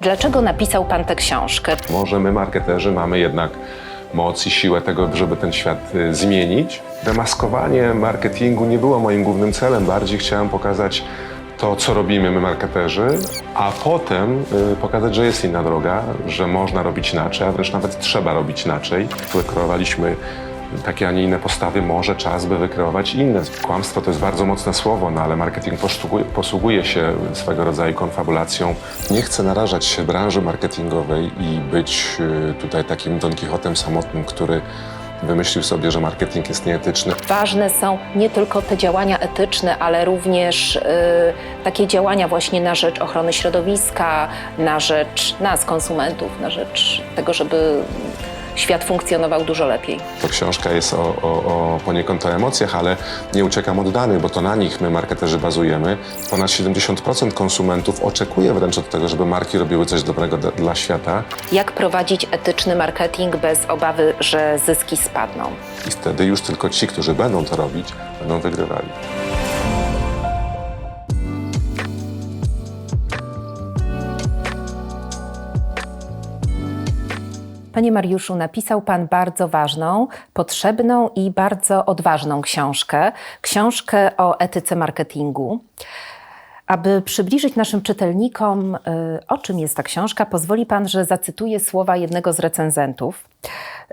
Dlaczego napisał Pan tę książkę? Może my, marketerzy, mamy jednak moc i siłę tego, żeby ten świat y, zmienić. Demaskowanie marketingu nie było moim głównym celem. Bardziej chciałem pokazać to, co robimy my, marketerzy, a potem y, pokazać, że jest inna droga, że można robić inaczej, a wręcz nawet trzeba robić inaczej. Wykreowaliśmy takie, a nie inne postawy, może czas, by wykreować inne. Kłamstwo to jest bardzo mocne słowo, no ale marketing posługuje, się swego rodzaju konfabulacją. Nie chcę narażać się branży marketingowej i być y, tutaj takim Don Quixotem samotnym, który wymyślił sobie, że marketing jest nieetyczny. Ważne są nie tylko te działania etyczne, ale również y, takie działania właśnie na rzecz ochrony środowiska, na rzecz nas, konsumentów, na rzecz tego, żeby świat funkcjonował dużo lepiej. To książka jest o, o, o poniekąd o emocjach, ale nie uciekam od danych, bo to na nich my, marketerzy, bazujemy. Ponad 70% konsumentów oczekuje wręcz od tego, żeby marki robiły coś dobrego dla świata Jak prowadzić etyczny marketing bez obawy, że zyski spadną? i wtedy już tylko ci, którzy będą to robić, będą wygrywali. Panie Mariuszu, napisał Pan bardzo ważną, potrzebną i bardzo odważną książkę. Książkę o etyce marketingu. Aby przybliżyć naszym czytelnikom, y, o czym jest ta książka, pozwoli Pan, że zacytuję słowa jednego z recenzentów.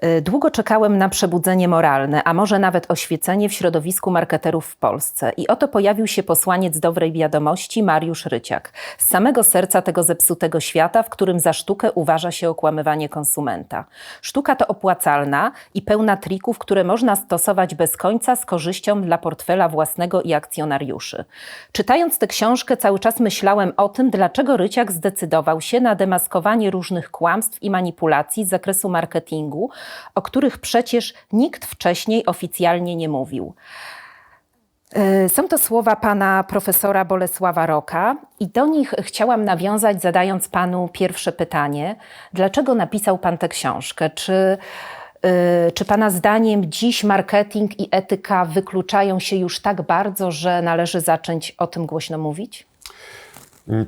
Y, Długo czekałem na przebudzenie moralne, a może nawet oświecenie w środowisku marketerów w Polsce. I oto pojawił się posłaniec dobrej wiadomości, Mariusz Ryciak. Z samego serca tego zepsutego świata, w którym za sztukę uważa się okłamywanie konsumenta. Sztuka to opłacalna i pełna trików, które można stosować bez końca z korzyścią dla portfela własnego i akcjonariuszy. Czytając tę książkę, cały czas myślałem o tym, dlaczego Ryciak zdecydował się na demaskowanie różnych kłamstw i manipulacji z zakresu marketingu, o których przecież nikt wcześniej oficjalnie nie mówił. Y, Są to słowa pana profesora Bolesława Roka i do nich chciałam nawiązać, zadając panu pierwsze pytanie. Dlaczego napisał pan tę książkę? Czy, czy pana zdaniem dziś marketing i etyka wykluczają się już tak bardzo, że należy zacząć o tym głośno mówić?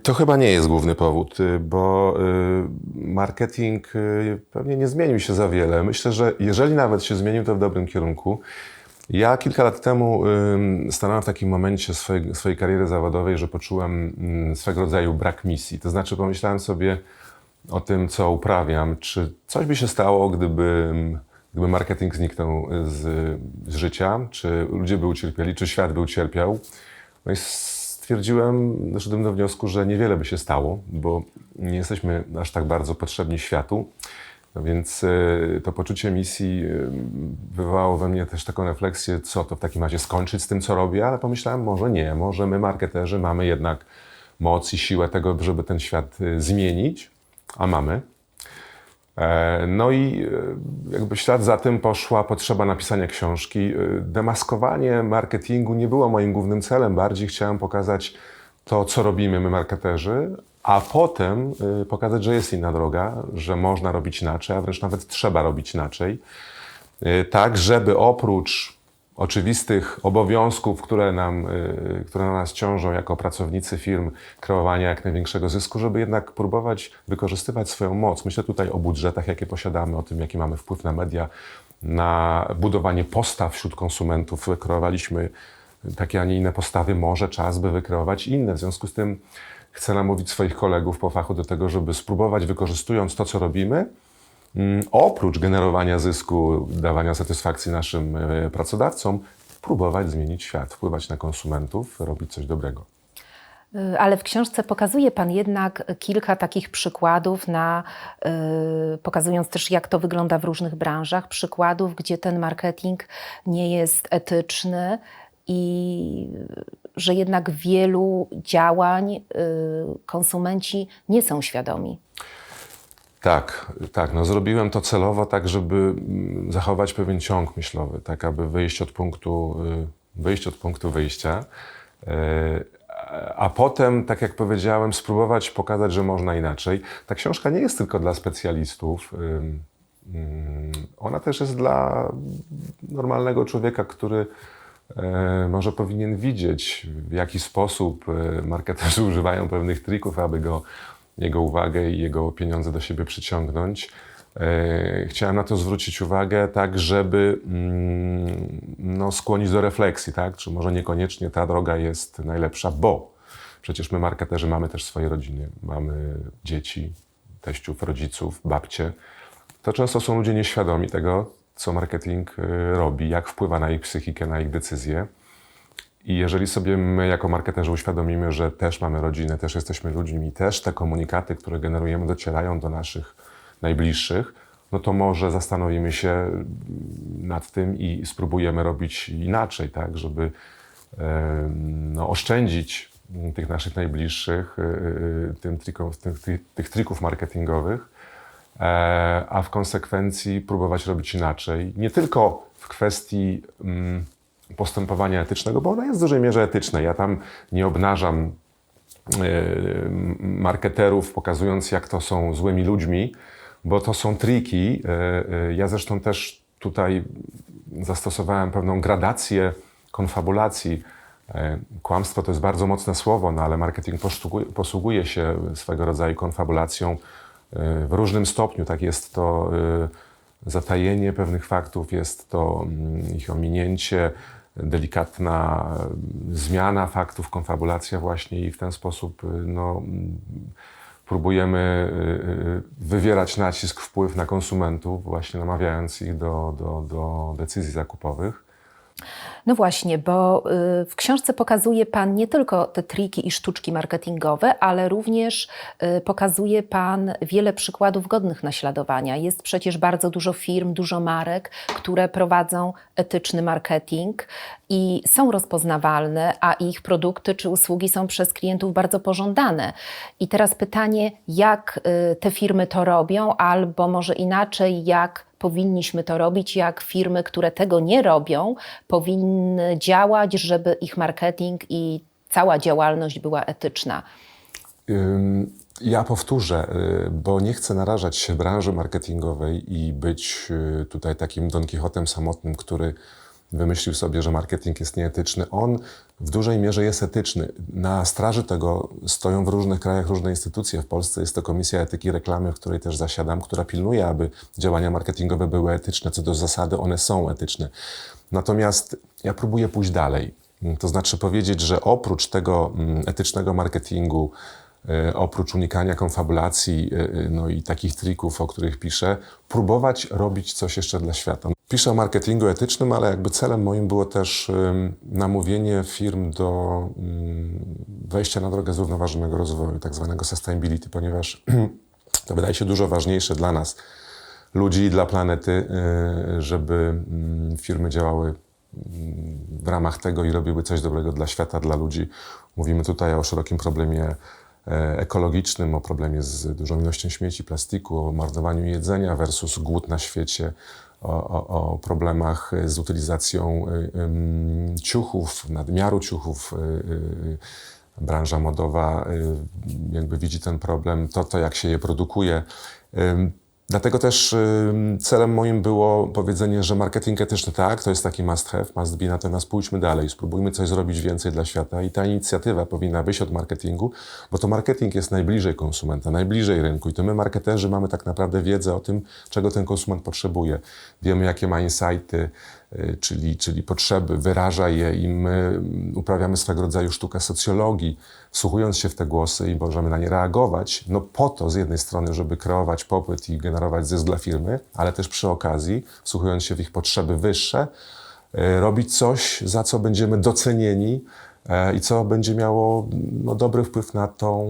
To chyba nie jest główny powód, y, bo y, marketing y, pewnie nie zmienił się za wiele. Myślę, że jeżeli nawet się zmienił, to w dobrym kierunku. Ja kilka lat temu stanąłem w takim momencie swojej, swojej kariery zawodowej, że poczułem ym, swego rodzaju brak misji. To znaczy pomyślałem sobie o tym, co uprawiam, czy coś by się stało, gdyby, gdyby marketing zniknął z, z życia, czy ludzie by ucierpieli, czy świat by ucierpiał. No i stwierdziłem, doszedłem do wniosku, że niewiele by się stało, bo nie jesteśmy aż tak bardzo potrzebni światu. No więc y, to poczucie misji y, wywołało we mnie też taką refleksję, co to w takim razie skończyć z tym, co robię, ale pomyślałem, może nie, może my, marketerzy, mamy jednak moc i siłę tego, żeby ten świat y, zmienić, a mamy. E, No i e, jakby ślad za tym poszła potrzeba napisania książki. E, Demaskowanie marketingu nie było moim głównym celem. Bardziej chciałem pokazać to, co robimy my, marketerzy, a potem pokazać, że jest inna droga, że można robić inaczej, a wręcz nawet trzeba robić inaczej. Tak, żeby oprócz oczywistych obowiązków, które, nam, y, które na nas ciążą jako pracownicy firm, kreowania jak największego zysku, żeby jednak próbować wykorzystywać swoją moc. Myślę tutaj o budżetach, jakie posiadamy, o tym, jaki mamy wpływ na media, na budowanie postaw wśród konsumentów. Kreowaliśmy takie, a nie inne postawy, może czas, by wykreować inne. W związku z tym chcę namówić swoich kolegów po fachu do tego, żeby spróbować, wykorzystując to, co robimy, oprócz generowania zysku, dawania satysfakcji naszym e, pracodawcom, próbować zmienić świat, wpływać na konsumentów, robić coś dobrego. Y, Ale w książce pokazuje Pan jednak kilka takich przykładów, na, y, pokazując też, jak to wygląda w różnych branżach, przykładów, gdzie ten marketing nie jest etyczny i że jednak wielu działań y, konsumenci nie są świadomi. Tak, tak. No zrobiłem to celowo, tak żeby mm, zachować pewien ciąg myślowy, tak aby wyjść od punktu, y, wyjść od punktu wyjścia. y, a- potem, tak jak powiedziałem, spróbować pokazać, że można inaczej. Ta książka nie jest tylko dla specjalistów. ym, Ona też jest dla normalnego człowieka, który e, może powinien widzieć, w jaki sposób e, marketerzy używają pewnych trików, aby go jego uwagę i jego pieniądze do siebie przyciągnąć. E, Chciałem na to zwrócić uwagę, tak, żeby mm, no, skłonić do refleksji, tak? czy może niekoniecznie ta droga jest najlepsza, bo przecież my, marketerzy, mamy też swoje rodziny, mamy dzieci, teściów, rodziców, babcie. To często są ludzie nieświadomi tego, co marketing y, robi, jak wpływa na ich psychikę, na ich decyzje. I jeżeli sobie my jako marketerzy uświadomimy, że też mamy rodzinę, też jesteśmy ludźmi, też te komunikaty, które generujemy, docierają do naszych najbliższych, no to może zastanowimy się nad tym i spróbujemy robić inaczej, tak, żeby em, no, oszczędzić tych naszych najbliższych y, y, tym trikom, tych, tych, trików marketingowych, e, a w konsekwencji próbować robić inaczej. Nie tylko w kwestii mm, postępowania etycznego, bo ono jest w dużej mierze etyczne. Ja tam nie obnażam e, marketerów, pokazując, jak to są złymi ludźmi, bo to są triki. E, e, Ja zresztą też tutaj zastosowałem pewną gradację konfabulacji. Kłamstwo to jest bardzo mocne słowo, no ale marketing posługuje, się swego rodzaju konfabulacją w różnym stopniu. Tak jest to zatajenie pewnych faktów, jest to mm, ich ominięcie, delikatna zmiana faktów, konfabulacja właśnie i w ten sposób e, no, próbujemy y, y, wywierać nacisk, wpływ na konsumentów, właśnie namawiając ich do, do, do decyzji zakupowych. No właśnie, bo y, w książce pokazuje Pan nie tylko te triki i sztuczki marketingowe, ale również y, pokazuje Pan wiele przykładów godnych naśladowania. Jest przecież bardzo dużo firm, dużo marek, które prowadzą etyczny marketing i są rozpoznawalne, a ich produkty czy usługi są przez klientów bardzo pożądane. I teraz pytanie, jak y, te firmy to robią, albo może inaczej, jak powinniśmy to robić, jak firmy, które tego nie robią, powinny działać, żeby ich marketing i cała działalność była etyczna. Ja powtórzę, y, bo nie chcę narażać się branży marketingowej i być y, tutaj takim Don Quixotem samotnym, który wymyślił sobie, że marketing jest nieetyczny. On w dużej mierze jest etyczny. Na straży tego stoją w różnych krajach różne instytucje. W Polsce jest to Komisja Etyki Reklamy, w której też zasiadam, która pilnuje, aby działania marketingowe były etyczne. Co do zasady, one są etyczne. Natomiast ja próbuję pójść dalej. To znaczy powiedzieć, że oprócz tego mm, etycznego marketingu, e, oprócz unikania konfabulacji e, e, no i takich trików, o których piszę, próbować robić coś jeszcze dla świata. Piszę o marketingu etycznym, ale jakby celem moim było też namówienie firm do wejścia na drogę zrównoważonego rozwoju, tak zwanego sustainability, ponieważ to wydaje się dużo ważniejsze dla nas, ludzi i dla planety, y, żeby firmy działały w ramach tego i robiły coś dobrego dla świata, dla ludzi. Mówimy tutaj o szerokim problemie e, ekologicznym, o problemie z dużą ilością śmieci, plastiku, o marnowaniu jedzenia versus głód na świecie, o, o, problemach z utylizacją y, ciuchów, nadmiaru ciuchów. y, y, Branża modowa jakby widzi ten problem, to, to jak się je produkuje. Dlatego też celem moim było powiedzenie, że marketing etyczny tak, to jest taki must have, must be, natomiast pójdźmy dalej, spróbujmy coś zrobić więcej dla świata i ta inicjatywa powinna wyjść od marketingu, bo to marketing jest najbliżej konsumenta, najbliżej rynku i to my marketerzy mamy tak naprawdę wiedzę o tym, czego ten konsument potrzebuje. Wiemy, jakie ma insighty, czyli, czyli potrzeby, wyraża je i my mm, uprawiamy swego rodzaju sztukę socjologii, wsłuchując się w te głosy i możemy na nie reagować, no po to z jednej strony, żeby kreować popyt i generować zysk dla firmy, ale też przy okazji, wsłuchując się w ich potrzeby wyższe, y, robić coś, za co będziemy docenieni e, i co będzie miało no, dobry wpływ na, tą,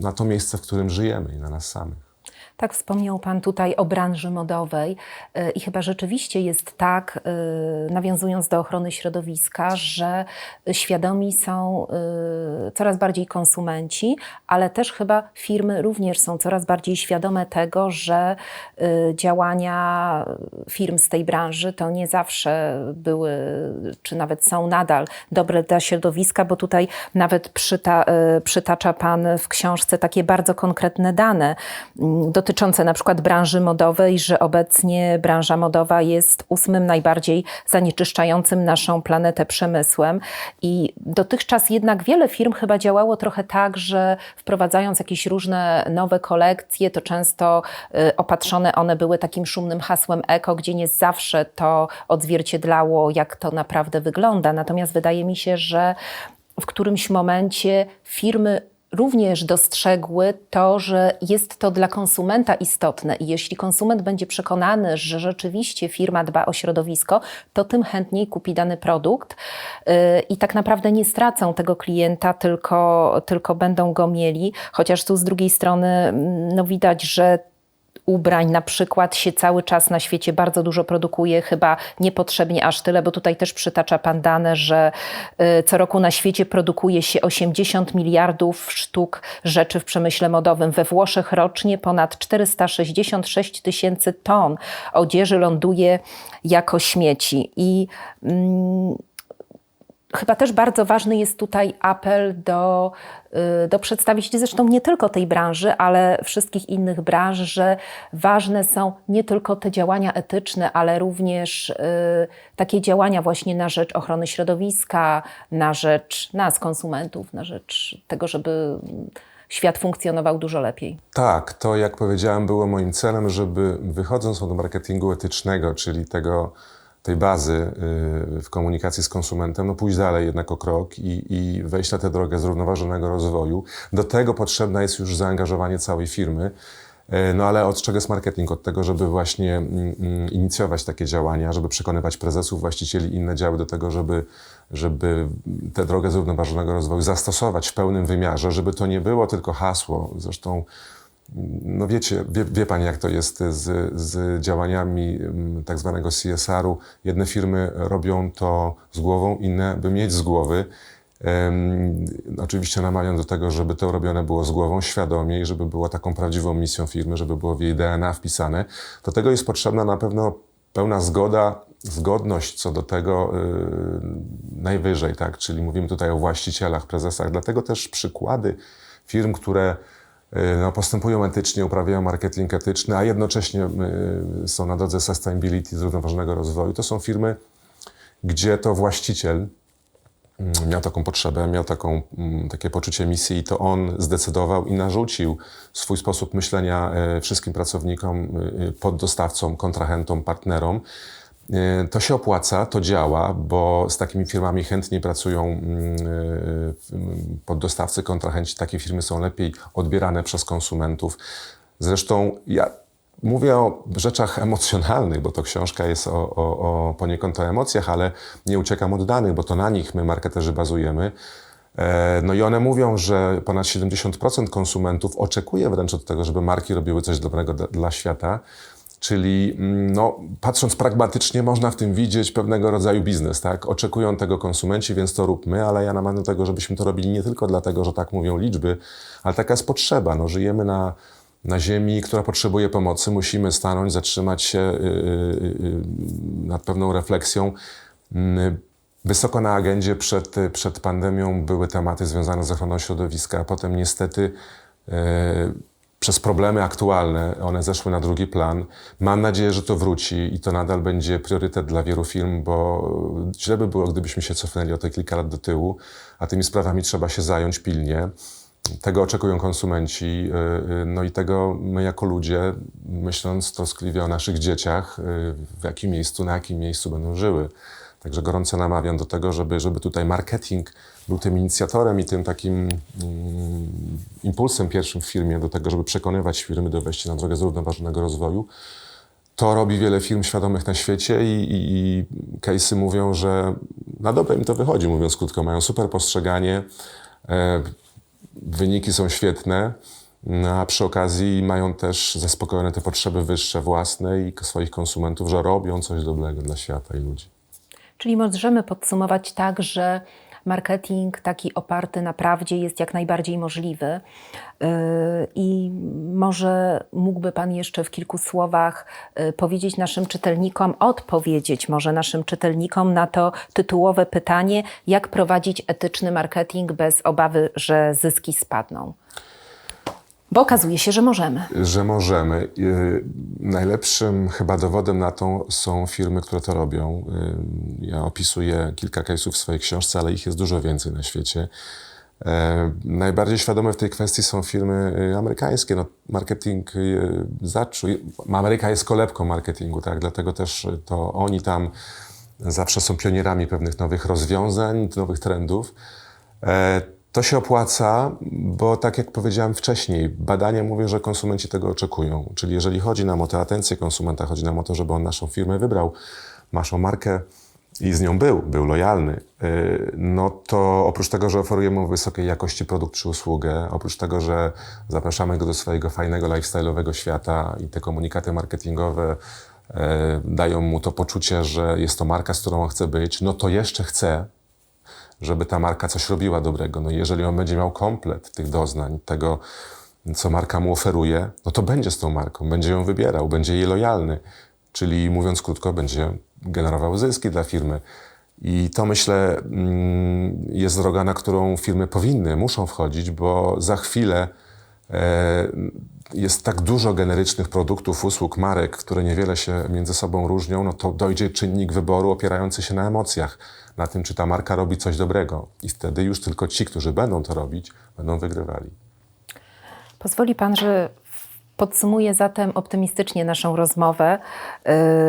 na to miejsce, w którym żyjemy i na nas samych. Tak wspomniał Pan tutaj o branży modowej y, i chyba rzeczywiście jest tak, y, nawiązując do ochrony środowiska, że świadomi są y, coraz bardziej konsumenci, ale też chyba firmy również są coraz bardziej świadome tego, że działania firm z tej branży to nie zawsze były, czy nawet są nadal dobre dla środowiska, bo tutaj nawet przyta, przytacza Pan w książce takie bardzo konkretne dane. Mm, dotyczące na przykład branży modowej, że obecnie branża modowa jest ósmym najbardziej zanieczyszczającym naszą planetę przemysłem. I dotychczas jednak wiele firm chyba działało trochę tak, że wprowadzając jakieś różne nowe kolekcje, to często y, opatrzone one były takim szumnym hasłem eko, gdzie nie zawsze to odzwierciedlało, jak to naprawdę wygląda. Natomiast wydaje mi się, że w którymś momencie firmy również dostrzegły to, że jest to dla konsumenta istotne i jeśli konsument będzie przekonany, że rzeczywiście firma dba o środowisko, to tym chętniej kupi dany produkt yy, i tak naprawdę nie stracą tego klienta, tylko, tylko będą go mieli, chociaż tu z drugiej strony mm, no widać, że ubrań na przykład się cały czas na świecie bardzo dużo produkuje, chyba niepotrzebnie aż tyle, bo tutaj też przytacza pan dane, że y, co roku na świecie produkuje się 80 miliardów sztuk rzeczy w przemyśle modowym. We Włoszech rocznie ponad 466 tysięcy ton odzieży ląduje jako śmieci. I mm, Chyba też bardzo ważny jest tutaj apel do, y, do przedstawicieli, zresztą nie tylko tej branży, ale wszystkich innych branż, że ważne są nie tylko te działania etyczne, ale również y, takie działania właśnie na rzecz ochrony środowiska, na rzecz nas, konsumentów, na rzecz tego, żeby świat funkcjonował dużo lepiej. Tak, to jak powiedziałem, było moim celem, żeby wychodząc od marketingu etycznego, czyli tego, tej bazy y, w komunikacji z konsumentem, no pójść dalej jednak o krok i, i wejść na tę drogę zrównoważonego rozwoju. Do tego potrzebne jest już zaangażowanie całej firmy. Y, No ale od czego jest marketing? Od tego, żeby właśnie mm, mm, inicjować takie działania, żeby przekonywać prezesów, właścicieli, inne działy do tego, żeby, żeby tę drogę zrównoważonego rozwoju zastosować w pełnym wymiarze, żeby to nie było tylko hasło. Zresztą no wiecie, wie, wie Pani jak to jest z, z działaniami mm, tak zwanego CSR-u. Jedne firmy robią to z głową, inne by mieć z głowy. Em, oczywiście namawiam do tego, żeby to robione było z głową, świadomie i żeby było taką prawdziwą misją firmy, żeby było w jej DNA wpisane. Do tego jest potrzebna na pewno pełna zgoda, zgodność co do tego yy, najwyżej, tak? Czyli mówimy tutaj o właścicielach, prezesach. Dlatego też przykłady firm, które no, postępują etycznie, uprawiają marketing etyczny, a jednocześnie yy, są na drodze sustainability, zrównoważonego rozwoju, to są firmy, gdzie to właściciel mm, miał taką potrzebę, miał taką, mm, takie poczucie misji i to on zdecydował i narzucił swój sposób myślenia e, wszystkim pracownikom, e, poddostawcom, kontrahentom, partnerom. E, To się opłaca, to działa, bo z takimi firmami chętniej pracują mm, e, poddostawcy, kontrahenci. Takie firmy są lepiej odbierane przez konsumentów. Zresztą ja mówię o rzeczach emocjonalnych, bo to książka jest o, o, o poniekąd o emocjach, ale nie uciekam od danych, bo to na nich my, marketerzy, bazujemy. E, No i one mówią, że ponad 70% konsumentów oczekuje wręcz od tego, żeby marki robiły coś dobrego dla świata. Czyli mm, no, patrząc pragmatycznie, można w tym widzieć pewnego rodzaju biznes. Tak? Oczekują tego konsumenci, więc to róbmy, ale ja namawiam do tego, żebyśmy to robili nie tylko dlatego, że tak mówią liczby, ale taka jest potrzeba. No, żyjemy na, na ziemi, która potrzebuje pomocy. Musimy stanąć, zatrzymać się y, y, y, nad pewną refleksją. Mm, Wysoko na agendzie przed, przed pandemią były tematy związane z ochroną środowiska, a potem niestety e, przez problemy aktualne one zeszły na drugi plan. Mam nadzieję, że to wróci i to nadal będzie priorytet dla wielu firm, bo źle by było, gdybyśmy się cofnęli o te kilka lat do tyłu, a tymi sprawami trzeba się zająć pilnie. Tego oczekują konsumenci, y, y, no i tego my jako ludzie, myśląc troskliwie o naszych dzieciach, y, w jakim miejscu, na jakim miejscu będą żyły. Także gorąco namawiam do tego, żeby, żeby tutaj marketing był tym inicjatorem i tym takim mm, impulsem pierwszym w firmie do tego, żeby przekonywać firmy do wejścia na drogę zrównoważonego rozwoju. To robi wiele firm świadomych na świecie i, i, i case'y mówią, że na dobre im to wychodzi, mówiąc krótko. Mają super postrzeganie, e, wyniki są świetne, no, a przy okazji mają też zaspokojone te potrzeby wyższe własne i swoich konsumentów, że robią coś dobrego dla świata i ludzi. Czyli możemy podsumować tak, że marketing taki oparty na prawdzie jest jak najbardziej możliwy. Yy, I może mógłby Pan jeszcze w kilku słowach yy, powiedzieć naszym czytelnikom, odpowiedzieć może naszym czytelnikom na to tytułowe pytanie, jak prowadzić etyczny marketing bez obawy, że zyski spadną. Bo okazuje się, że możemy. że możemy. Y, Najlepszym chyba dowodem na to są firmy, które to robią. Y, Ja opisuję kilka case'ów w swojej książce, ale ich jest dużo więcej na świecie. E, Najbardziej świadome w tej kwestii są firmy y, amerykańskie. No, marketing y, zaczął. Ameryka jest kolebką marketingu, tak? dlatego też y, to oni tam zawsze są pionierami pewnych nowych rozwiązań, nowych trendów. To się opłaca, bo tak jak powiedziałem wcześniej, badania mówią, że konsumenci tego oczekują. Czyli jeżeli chodzi nam o tę atencję konsumenta, chodzi nam o to, żeby on naszą firmę wybrał, naszą markę i z nią był, był lojalny, y, no to oprócz tego, że oferujemy wysokiej jakości produkt czy usługę, oprócz tego, że zapraszamy go do swojego fajnego lifestyle'owego świata i te komunikaty marketingowe e, dają mu to poczucie, że jest to marka, z którą on chce być, no to jeszcze chce, żeby ta marka coś robiła dobrego. No jeżeli on będzie miał komplet tych doznań, tego, co marka mu oferuje, no to będzie z tą marką, będzie ją wybierał, będzie jej lojalny. Czyli mówiąc krótko, będzie generował zyski dla firmy. I to myślę mm, jest droga, na którą firmy powinny, muszą wchodzić, bo za chwilę e, jest tak dużo generycznych produktów, usług, marek, które niewiele się między sobą różnią, no to dojdzie czynnik wyboru opierający się na emocjach, na tym, czy ta marka robi coś dobrego. I wtedy już tylko ci, którzy będą to robić, będą wygrywali. Pozwoli Pan, że podsumuję zatem optymistycznie naszą rozmowę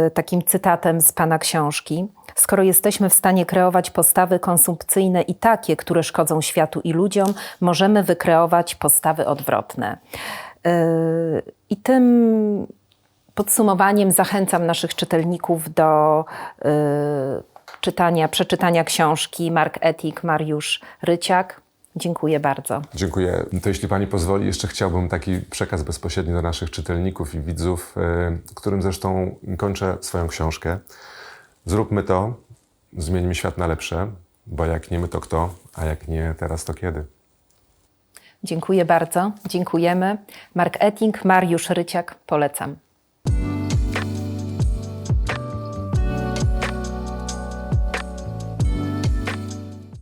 y, takim cytatem z Pana książki. Skoro jesteśmy w stanie kreować postawy konsumpcyjne i takie, które szkodzą światu i ludziom, możemy wykreować postawy odwrotne. I tym podsumowaniem zachęcam naszych czytelników do y, czytania, przeczytania książki Mark Etik, Mariusz Ryciak. Dziękuję bardzo. Dziękuję. To jeśli Pani pozwoli, jeszcze chciałbym taki przekaz bezpośredni do naszych czytelników i widzów, y, którym zresztą kończę swoją książkę. Zróbmy to, zmieńmy świat na lepsze, bo jak nie my, to kto, a jak nie teraz, to kiedy? Dziękuję bardzo. Dziękujemy. Mark Etting, Mariusz Ryciak. Polecam.